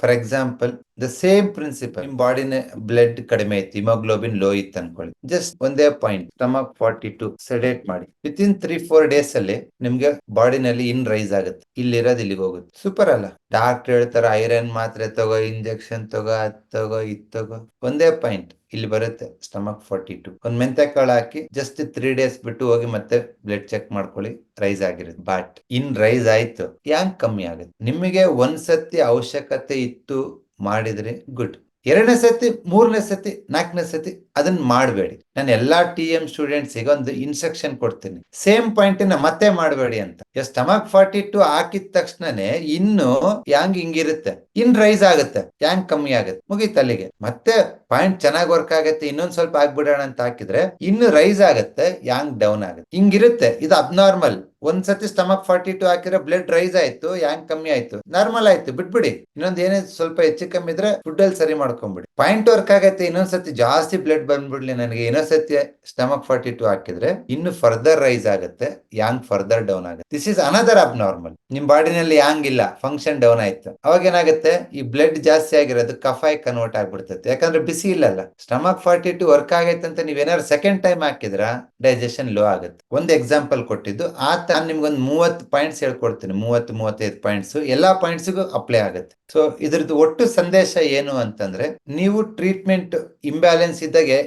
For example the same principle ನಿಮ್ ಬಾಡಿನ blood ಕಡಿಮೆ ಐತಿ ಹಿಮೋಗ್ಲೋಬಿನ್ ಲೋ ಇತ್ತು ಅನ್ಕೊಳ್ಳಿ. ಜಸ್ಟ್ ಒಂದೇ point stomach forty two sedate ಮಾಡಿ. Within three four days ಅಲ್ಲಿ ನಿಮ್ಗೆ ಬಾಡಿನಲ್ಲಿ ಇನ್ ರೈಸ್ ಆಗುತ್ತೆ. ಇಲ್ಲಿರೋದು ಇಲ್ಲಿಗೆ ಹೋಗುತ್ತೆ. ಸೂಪರ್ ಅಲ್ಲ? ಡಾಕ್ಟರ್ ಹೇಳ್ತಾರೆ, ಐರನ್ ಮಾತ್ರೆ ತಗೋ, ಇಂಜೆಕ್ಷನ್ ತಗೋ, ಅದ್ ತಗೋ, ಇದ್ ತಗೋ. ಒಂದೇ ಪಾಯಿಂಟ್, ಇಲ್ಲಿ ಬರುತ್ತೆ ಸ್ಟಮಕ್ ಫಾರ್ಟಿ ಟು. ಒಂದ್ ಮೆಂತೆ ಕಾಳು ಹಾಕಿ ಜಸ್ಟ್ ತ್ರೀ ಡೇಸ್ ಬಿಟ್ಟು ಹೋಗಿ ಮತ್ತೆ ಬ್ಲಡ್ ಚೆಕ್ ಮಾಡ್ಕೊಳ್ಳಿ ರೈಸ್ ಆಗಿರುತ್ತೆ. ಬಟ್ ಇನ್ ರೈಸ್ ಆಯ್ತು ಯಾಂಗ್ ಕಮ್ಮಿ ಆಗುತ್ತೆ? ನಿಮಗೆ ಒಂದ್ಸತಿ ಅವಶ್ಯಕತೆ ಇತ್ತು ಮಾಡಿದ್ರೆ ಗುಡ್ ಎರಡನೇ ಸತಿ, ಮೂರನೇ ಸತಿ, ನಾಲ್ಕನೇ ಸತಿ ಅದನ್ನ ಮಾಡಬೇಡಿ. ನಾನು ಎಲ್ಲಾ ಟಿ ಎಂ ಸ್ಟೂಡೆಂಟ್ಸಿಗೆ ಒಂದು ಇನ್ಸ್ಟ್ರಕ್ಷನ್ ಕೊಡ್ತೀನಿ. ಸೇಮ್ ಪಾಯಿಂಟ್ ಮತ್ತೆ ಮಾಡಬೇಡಿ ಅಂತ. ಸ್ಟಮಕ್ ಫಾರ್ಟಿ ಟು ಹಾಕಿದ ತಕ್ಷಣನೇ ಇನ್ನು ಯಾಂಗ್ ಹಿಂಗಿರುತ್ತೆ? ಇನ್ ರೈಸ್ ಆಗುತ್ತೆ. ಯಾಂಗ್ ಕಮ್ಮಿ ಆಗುತ್ತೆ? ಮುಗೀತು ಅಲ್ಲಿಗೆ. ಮತ್ತೆ ಪಾಯಿಂಟ್ ಚೆನ್ನಾಗಿ ವರ್ಕ್ ಆಗುತ್ತೆ, ಇನ್ನೊಂದ್ ಸ್ವಲ್ಪ ಆಗ್ಬಿಡೋಣ ಅಂತ ಹಾಕಿದ್ರೆ ಇನ್ನು ರೈಸ್ ಆಗುತ್ತೆ ಯಾಂಗ್ ಡೌನ್ ಆಗುತ್ತೆ. ಹಿಂಗಿರುತ್ತೆ. ಇದು ಅಬ್ನಾರ್ಮಲ್ ಒಂದ್ಸತಿ ಸ್ಟಮಕ್ ಫಾರ್ಟಿ ಟು ಹಾಕಿದ್ರೆ ಬ್ಲಡ್ ರೈಸ್ ಆಯ್ತು ಯಾಂಗ್ ಕಮ್ಮಿ ಆಯ್ತು? ನಾರ್ಮಲ್ ಆಯ್ತು, ಬಿಟ್ಬಿಡಿ. ಇನ್ನೊಂದ್ ಏನೇ ಸ್ವಲ್ಪ ಹೆಚ್ಚು ಕಮ್ಮಿ ಇದ್ರೆ ಫುಡ್ ಅಲ್ಲಿ ಸರಿ ಮಾಡ್ಕೊಂಡ್ಬಿಡಿ ಪಾಯಿಂಟ್ ವರ್ಕ್ ಆಗತ್ತೆ ಇನ್ನೊಂದ್ಸತಿ ಜಾಸ್ತಿ ಬ್ಲಡ್ ಬಂದ್ಬಿಡ್ಲಿ ನನಗೆ. ಇನ್ನೊಂದ್ಸತಿ ಸ್ಟಮಕ್ ಫಾರ್ಟಿ ಟು ಹಾಕಿದ್ರೆ ಇನ್ನು ಫರ್ದರ್ ರೈಸ್ ಆಗುತ್ತೆ ಯಾಂಗ್ ಫರ್ದರ್ ಡೌನ್ ಆಗುತ್ತೆ. This is another abnormal ನಿಮ್ ಬಾಡಿನಲ್ಲಿ ಯಾಂಗ್ ಇಲ್ಲ ಫಂಕ್ಷನ್ ಡೌನ್ ಆಯ್ತು. ಅವಾಗ ಏನಾಗುತ್ತೆ, ಈ ಬ್ಲಡ್ ಜಾಸ್ತಿ ಆಗಿರೋದು ಕಫಾಯ್ ಕನ್ವರ್ಟ್ ಆಗ್ಬಿಡ್ತೈತೆ. ಯಾಕಂದ್ರೆ ಬಿಸಿ ಇಲ್ಲಲ್ಲ. ಸ್ಟಮಕ್ ಫಾರ್ಟಿ ಟು ವರ್ಕ್ ಆಗೈತೆ ಅಂತ ನೀವೇನಾದ್ರು ಸೆಕೆಂಡ್ ಟೈಮ್ ಹಾಕಿದ್ರ ಡೈಜೆಷನ್ ಲೋ ಆಗುತ್ತೆ. ಒಂದು ಎಕ್ಸಾಂಪಲ್ ಕೊಟ್ಟಿದ್ದು ಆ ನಾನು ನಿಮ್ಗೊಂದು ಮೂವತ್ತು ಪಾಯಿಂಟ್ಸ್ ಹೇಳ್ಕೊಡ್ತೀನಿ. ಮೂವತ್ತು ಮೂವತ್ತೈದು ಪಾಯಿಂಟ್ಸ್ ಎಲ್ಲಾ ಪಾಯಿಂಟ್ಸ್ಗೂ ಅಪ್ಲೈ ಆಗುತ್ತೆ. ಸೊ ಇದ್ರದ್ದು ಒಟ್ಟು ಸಂದೇಶ ಏನು ಅಂತಂದ್ರೆ ನೀವು ಟ್ರೀಟ್ಮೆಂಟ್ ಇಂಬ್ಯಾಲೆನ್ಸ್ ಇದ್ದಾಗೆ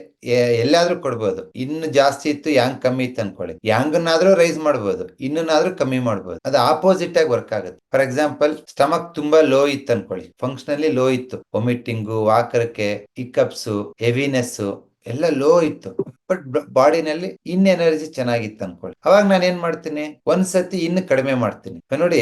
ಎಲ್ಲಾದ್ರೂ ಕೊಡ್ಬೋದು. ಇನ್ನು ಜಾಸ್ತಿ ಇತ್ತು ಯಾಂಗ್ ಕಮ್ಮಿ ಇತ್ತು ಅನ್ಕೊಳ್ಳಿ. ಯಾಂಗನ್ನಾದ್ರೂ ರೈಸ್ ಮಾಡ್ಬೋದು. ಇನ್ನನ್ನಾದ್ರೂ ಕಮ್ಮಿ ಮಾಡ್ಬೋದು. ಅದು ಆಪೋಸಿಟ್ ಆಗಿ ವರ್ಕ್ ಆಗುತ್ತೆ. ಫಾರ್ ಎಕ್ಸಾಂಪಲ್ ಸ್ಟಮಕ್ ತುಂಬಾ ಲೋ ಇತ್ತು ಅನ್ಕೊಳ್ಳಿ. ಫಂಕ್ಷನಲ್ಲಿ ಲೋ ಇತ್ತು. ವಾಮಿಟಿಂಗು ವಾಕರಕ್ಕೆ ಇಕಪ್ಸು ಹೆವಿನೆಸ್ ಎಲ್ಲ ಲೋ ಇತ್ತು. ಬಟ್ ಬಾಡಿನಲ್ಲಿ ಇನ್ ಎನರ್ಜಿ ಚೆನ್ನಾಗಿತ್ತು ಅನ್ಕೊಳ್ಳಿ. ಅವಾಗ ನಾನು ಏನ್ ಮಾಡ್ತೀನಿ? ಒಂದ್ಸತಿ ಇನ್ನು ಕಡಿಮೆ ಮಾಡ್ತೀನಿ. ನೋಡಿ,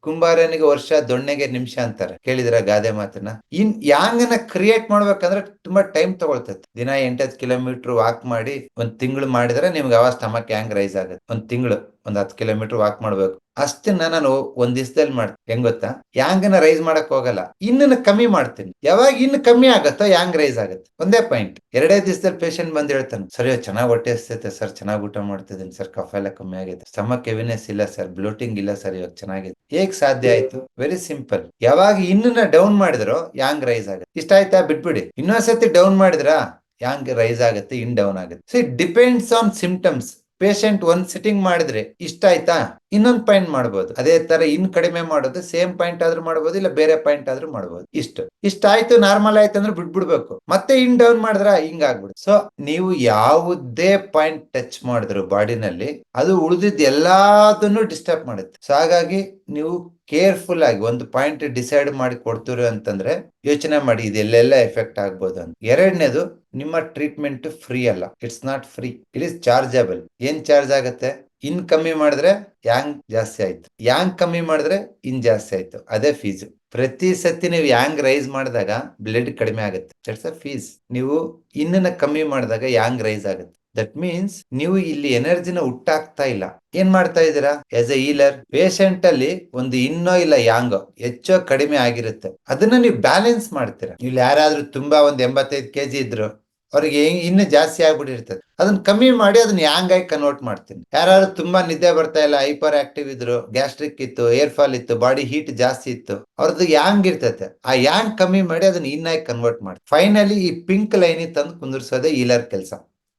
ಕುಂಬಾರನಿಗೆ ವರ್ಷ ದೊಣ್ಣೆಗೆ ನಿಮಿಷ ಅಂತಾರೆ. ಕೇಳಿದ್ರ ಗಾದೆ ಮಾತನ್ನ? ಇನ್ ಯಾಂಗನ ಕ್ರಿಯೇಟ್ ಮಾಡ್ಬೇಕಂದ್ರೆ ತುಂಬಾ ಟೈಮ್ ತಗೊಳ್ತೈತೆ. ದಿನ ಎಂಟತ್ತು ಕಿಲೋಮೀಟರ್ ವಾಕ್ ಮಾಡಿ, ಒಂದ್ ತಿಂಗಳು ಮಾಡಿದ್ರೆ ನಿಮ್ಗೆ ಅವಾಗ ಸ್ಟಮಕ್ ಯಾಂಗ್ ರೈಸ್ ಆಗುತ್ತೆ. ಒಂದ್ ತಿಂಗಳು, ಒಂದ್ ಹತ್ತು ಕಿಲೋಮೀಟರ್ ವಾಕ್ ಮಾಡ್ಬೇಕು. ಅಷ್ಟನ್ನ ನಾನು ಒಂದ್ ದಿವಸದಲ್ಲಿ ಮಾಡ್ತೀನಿ. ಹೆಂಗ್ ಗೊತ್ತಾ? ಯಾಂಗನ ರೈಸ್ ಮಾಡಕ್ ಹೋಗಲ್ಲ. ಇನ್ನ ಕಮ್ಮಿ ಮಾಡ್ತೀನಿ. ಯಾವಾಗ ಇನ್ನು ಕಮ್ಮಿ ಆಗತ್ತೋ ಯಾಂಗ್ ರೈಸ್ ಆಗುತ್ತೆ? ಒಂದೇ ಪಾಯಿಂಟ್ ಎರಡೇ ದಿವಸದಲ್ಲಿ ಪೇಷಂಟ್ ಬಂದ್ ಹೇಳ್ತಾನೆ, ಸರ್ ಇವಾಗ ಚೆನ್ನಾಗಿ ಹೊಟ್ಟೆ ಹಸ್ತೈತೆ ಸರ್, ಚೆನ್ನಾಗಿ ಊಟ ಮಾಡ್ತಿದ್ದೀನಿ ಸರ್, ಕಫ ಎಲ್ಲ ಕಮ್ಮಿ ಆಗಿದೆ. ಸ್ಟಮಕ್ ಎವಿನೆಸ್ ಇಲ್ಲ ಸರ್ ಬ್ಲೋಟಿಂಗ್ ಇಲ್ಲ ಸರ್ ಇವಾಗ ಚೆನ್ನಾಗಿದೆ. ಹೇಗ್ ಸಾಧ್ಯ ಆಯ್ತು? ವೆರಿ ಸಿಂಪಲ್ ಯಾವಾಗ ಇನ್ನನ್ನ ಡೌನ್ ಮಾಡಿದ್ರು ಯಾಂಗ್ ರೈಸ್ ಆಗುತ್ತೆ. ಇಷ್ಟ ಆಯ್ತಾ? ಬಿಟ್ಬಿಡಿ. ಇನ್ನೊಂದ್ಸತಿ ಡೌನ್ ಮಾಡಿದ್ರಾ? ಯಾಂಗ್ ರೈಸ್ ಆಗುತ್ತೆ, ಇನ್ ಡೌನ್ ಆಗುತ್ತೆ. So it depends on symptoms patient ಒಂದ್ ಸಿಟ್ಟಿಂಗ್ ಮಾಡಿದ್ರೆ ಇಷ್ಟ ಆಯ್ತಾ? ಇನ್ನೊಂದ್ ಪಾಯಿಂಟ್ ಮಾಡ್ಬೋದು. ಅದೇ ತರ ಇನ್ ಕಡಿಮೆ ಮಾಡೋದು ಸೇಮ್ ಪಾಯಿಂಟ್ ಆದ್ರೂ ಮಾಡ್ಬೋದು, ಇಲ್ಲ ಬೇರೆ ಪಾಯಿಂಟ್ ಆದ್ರೂ ಮಾಡ್ಬೋದು. ಇಷ್ಟು. ಇಷ್ಟ ಆಯ್ತು ನಾರ್ಮಲ್ ಆಯ್ತು ಅಂದ್ರೆ ಬಿಟ್ಬಿಡ್ಬೇಕು. ಮತ್ತೆ ಇನ್ ಡೌನ್ ಮಾಡಿದ್ರ ಹಿಂಗ್ ಆಗ್ಬಿಡು ಸೊ ನೀವು ಯಾವುದೇ ಪಾಯಿಂಟ್ ಟಚ್ ಮಾಡಿದ್ರು ಬಾಡಿನಲ್ಲಿ, ಅದು ಉಳಿದಿದ್ದ ಎಲ್ಲಾದನ್ನು ಡಿಸ್ಟರ್ಬ್ ಮಾಡುತ್ತೆ. ಸೊ ಹಾಗಾಗಿ ನೀವು ಕೇರ್ಫುಲ್ ಆಗಿ ಒಂದು ಪಾಯಿಂಟ್ ಡಿಸೈಡ್ ಮಾಡಿ ಕೊಡ್ತೀರಿ ಅಂತಂದ್ರೆ, ಯೋಚನೆ ಮಾಡಿ ಇದೆಲ್ಲೆಲ್ಲ ಎಫೆಕ್ಟ್ ಆಗ್ಬೋದು ಅಂತ. ಎರಡನೇದು, ನಿಮ್ಮ ಟ್ರೀಟ್ಮೆಂಟ್ ಫ್ರೀ ಅಲ್ಲ. It's not free it is chargeable ಏನ್ ಚಾರ್ಜ್ ಆಗತ್ತೆ? ಇನ್ ಕಮ್ಮಿ ಮಾಡಿದ್ರೆ ಯಾಂಗ್ ಜಾಸ್ತಿ ಆಯ್ತು. ಯಾಂಗ್ ಕಮ್ಮಿ ಮಾಡಿದ್ರೆ ಇನ್ ಜಾಸ್ತಿ ಆಯ್ತು. ಅದೇ ಫೀಸ್ ಪ್ರತಿ ಸತಿ ನೀವು ಯಾಂಗ್ ರೈಸ್ ಮಾಡಿದಾಗ ಬ್ಲಡ್ ಕಡಿಮೆ ಆಗುತ್ತೆ. ದಟ್ಸ್ ಅ ಫೀಸ್ ನೀವು ಇನ್ನನ್ನ ಕಮ್ಮಿ ಮಾಡಿದಾಗ ಯಾಂಗ್ ರೈಸ್ ಆಗುತ್ತೆ. ದಟ್ ಮೀನ್ಸ್ ನೀವು ಇಲ್ಲಿ ಎನರ್ಜಿನ ಹುಟ್ಟಾಕ್ತಾ ಇಲ್ಲ. ಏನ್ ಮಾಡ್ತಾ ಇದ್ದೀರಾ? ಎಸ್ ಎ ಈಲರ್ ಪೇಷಂಟ್ ಅಲ್ಲಿ ಒಂದು ಇನ್ನೋ ಇಲ್ಲ ಯಾಂಗೋ, ಹೆಚ್ಚೋ ಕಡಿಮೆ ಆಗಿರುತ್ತೆ. ಅದನ್ನ ನೀವು ಬ್ಯಾಲೆನ್ಸ್ ಮಾಡ್ತೀರಾ. ಇಲ್ಲಿ ಯಾರಾದ್ರೂ ತುಂಬಾ ಒಂದ್ ಎಂಬತ್ತೈದು ಕೆಜಿ ಇದ್ರು ಅವ್ರಿಗೆ ಇನ್ನೂ ಜಾಸ್ತಿ ಆಗ್ಬಿಟ್ಟಿರ್ತದೆ. ಅದನ್ನ ಕಮ್ಮಿ ಮಾಡಿ ಅದನ್ನ ಯಾಂಗ್ ಆಗಿ ಕನ್ವರ್ಟ್ ಮಾಡ್ತೀನಿ. ಯಾರು ತುಂಬಾ ನಿದ್ದೆ ಬರ್ತಾ ಇಲ್ಲ ಹೈಪರ್ ಆಕ್ಟಿವ್ ಇದ್ರು ಗ್ಯಾಸ್ಟ್ರಿಕ್ ಇತ್ತು ಏರ್ ಫಾಲ್ ಇತ್ತು ಬಾಡಿ ಹೀಟ್ ಜಾಸ್ತಿ ಇತ್ತು, ಅವ್ರದ್ದು ಯಾಂಗ್ ಇರ್ತೈತೆ? ಆ ಯಾಂಗ್ ಕಮ್ಮಿ ಮಾಡಿ ಅದನ್ನ ಇನ್ನಾಗಿ ಕನ್ವರ್ಟ್ ಮಾಡಿ ಫೈನಲಿ ಈ ಪಿಂಕ್ ಲೈನ್ ತಂದು ಕುಂದಿರ್ಸೋದೇ ಈಲರ್ ಕೆಲಸ.